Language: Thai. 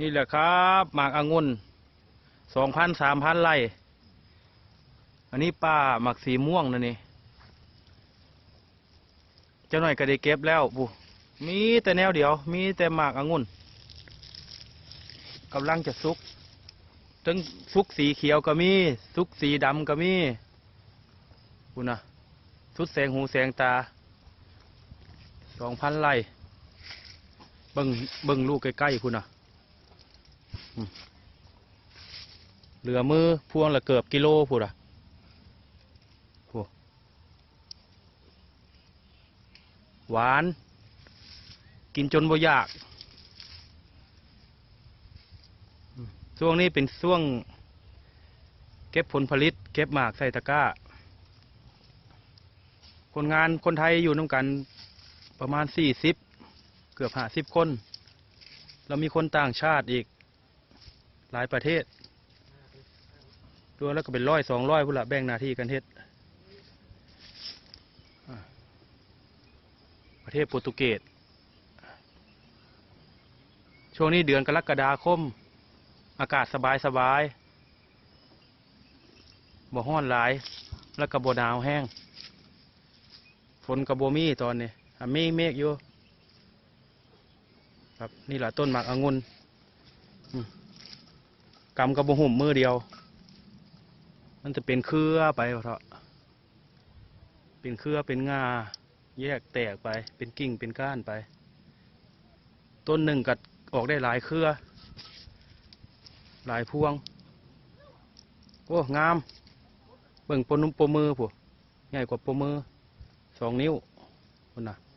นี่แหละครับหมากองุ่นสองพันสามพันไร่อันนี้ป้าหมักสีม่วงนะนี่เจ้าหน่อยก็ได้เก็บแล้วบุมีแต่แนวเดียว มีแต่หมากองุ่นกำลังจะสุกทั้งสุกสีเขียวก็มีสุกสีดำก็มีคุณนะสุดแสงหูแสงตาสองพันไร่เบิ่งเบิ่งลูกใกล้ๆคุณนะอืม เหลือมือพวงละเกือบกิโลพูดอะหวาน กินจนบ่อยาก ช่วงนี้เป็นช่วง เก็บผลผลิต เก็บหมากใส่ตะกร้า คนงานคนไทยอยู่น้ำกันประมาณสี่สิบเกือบห้าสิบคนแล้วมีคนต่างชาติอีก หลายประเทศรวมแล้วก็เป็นร้อยสองร้อยพุ่นละแบ่งหน้าที่กันเฮ็ดประเทศโปรตุเกสช่วงนี้เดือนกรกฎาคม อากาศสบายสบายบ่ฮ้อนหลาย แล้วก็บ่หนาวแห้ง ฝนกับโบมีตอนนี้อะเมฆเมฆอยู่ ครับ นี่แหละต้นหมากองุ่นอืม กำกับโบหุ่มมือเดียว มันจะเป็นเครือไปเถอะเป็นเครือเป็นงาแยกแตกไป เป็นกิ่งเป็นก้านไป ต้นหนึ่งกัดออกได้หลายเครือ หลายพวง โอ้งาม เบิ่งปนุ่มปมือผู้ใหญ่กว่าปมือสองนิ้วคนน่ะ